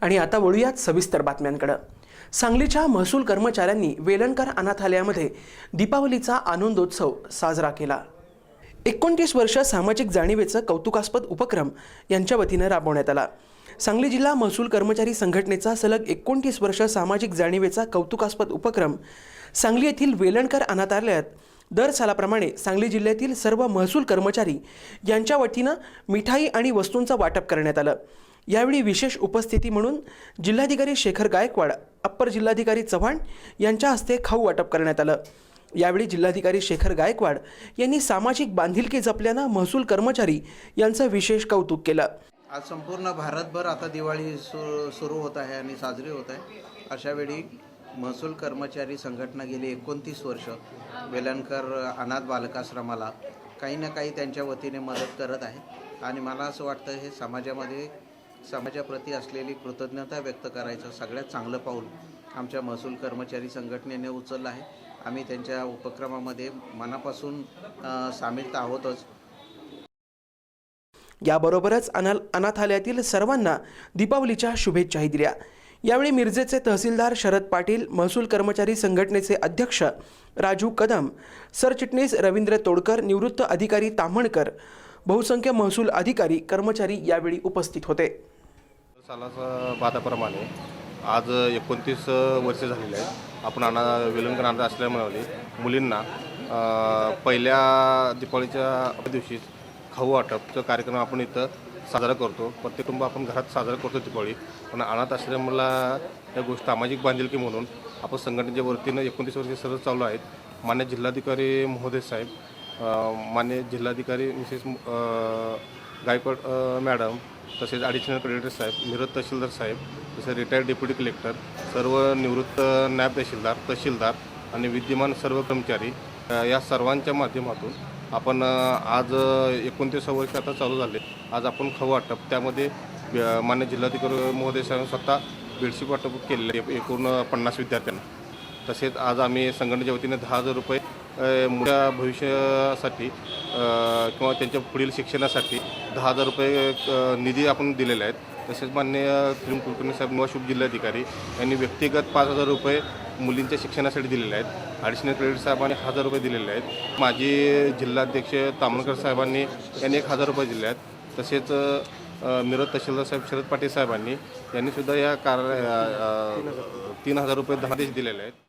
आणि आता वळूयात सविस्तर बातम्यांकडं. सांगलीच्या महसूल कर्मचाऱ्यांनी वेलणकर अनाथालयामध्ये दीपावलीचा आनंदोत्सव साजरा केला. एकोणतीस वर्ष सामाजिक जाणीवेचं कौतुकास्पद उपक्रम यांच्या वतीनं राबवण्यात आला. सांगली जिल्हा महसूल कर्मचारी संघटनेचा सलग एकोणतीस वर्ष सामाजिक जाणीवेचा कौतुकास्पद उपक्रम सांगली येथील वेलणकर अनाथालयात दर सालाप्रमाणे सांगली जिल्ह्यातील सर्व महसूल कर्मचारी यांच्या वतीनं मिठाई आणि वस्तूंचं वाटप करण्यात आलं. यावेळी विशेष उपस्थिती म्हणून जिल्हाधिकारी शेखर गायकवाड अप्पर जिल्हाधिकारी चव्हाण यांच्या हस्ते खाऊ वाटप करण्यात आलं. यावेळी जिल्हाधिकारी शेखर गायकवाड यांनी सामाजिक बांधिलकी जपल्यानं महसूल कर्मचारी यांचं विशेष कौतुक केलं. आज संपूर्ण भारतभर आता दिवाळी सु सुरू होत आहे आणि साजरी होत आहे. अशावेळी महसूल कर्मचारी संघटना गेली एकोणतीस वर्ष. वेलणकर अनाथ बालकाश्रमाला काही ना काही त्यांच्या वतीने मदत करत आहे. आणि मला असं वाटतं हे समाजामध्ये समाजाप्रती असलेली कृतज्ञता व्यक्त करायचं सगळ्यात चांगलं पाऊल आमच्या महसूल कर्मचारी संघटनेने उचललं आहे. आम्ही त्यांच्या उपक्रमामध्ये मनापासून सामील तर आहोतच. याबरोबरच अना अनाथालयातील सर्वांना दीपावलीच्या शुभेच्छाही दिल्या. यावेळी मिरजेचे तहसीलदार शरद पाटील महसूल कर्मचारी संघटनेचे अध्यक्ष राजू कदम सरचिटणीस रवींद्र तोडकर निवृत्त अधिकारी ताम्हणकर बहुसंख्य महसूल अधिकारी कर्मचारी यावेळी उपस्थित होते. सालाचा बाधाप्रमाणे आज एकोणतीस वर्ष झालेले आहेत. आपण अना विलंकन अनाथ असल्यामुळे मुलींना पहिल्या दिपाळीच्या दिवशी खाऊ वाटपचा कार्यक्रम आपण इथं साजरा करतो. प्रत्येक कुटुंब आपण घरात साजरा करतो दिपाळी पण अनाथ आश्रमाला या गोष्ट सामाजिक बांधिलकी म्हणून आपण संघटनेच्या वतीनं एकोणतीस वर्षे सर्व चालू आहेत. मान्य जिल्हाधिकारी महोदय साहेब मान्य जिल्हाधिकारी मिसेस गायकवाड मॅडम तसेच ॲडिशनल कलेक्टर साहेब मिरज तहसीलदार साहेब तसेच रिटायर्ड डेप्युटी कलेक्टर सर्व निवृत्त न्याय तहसीलदार तहसीलदार आणि विद्यमान सर्व कर्मचारी या सर्वांच्या माध्यमातून आपण आज एकोणतीस वर्ष आता चालू झाले. आज आपण खाऊ वाटप त्यामध्ये मान्य जिल्हाधिकारी महोदय साहेब स्वतः बेडशीट वाटप केलेले आहे एकूण पन्नास विद्यार्थ्यांना. तसेच आज आम्ही संघटनेच्या वतीने दहा हजार रुपये अ, भविष्यासाठी किंवा त्यांच्या पुढील शिक्षणासाठी दहा हजार रुपये निधी आपण दिलेले आहेत. तसेच मान्य फिल्म कुलकर्णी साहेब निवा जिल्हाधिकारी यांनी व्यक्तिगत पाच हजार रुपये मुलींच्या शिक्षणासाठी दिलेले आहेत. ॲडिशनल क्रेडिट साहेबांनी हजार रुपये दिलेले आहेत. माजी जिल्हाध्यक्ष तामणकर साहेबांनी यांनी एक हजार रुपये दिले आहेत. तसेच मिरज तहसीलदार साहेब शरद पाटील साहेबांनी यांनीसुद्धा या कार्य तीन हजार रुपये धनादेश दिलेले आहेत.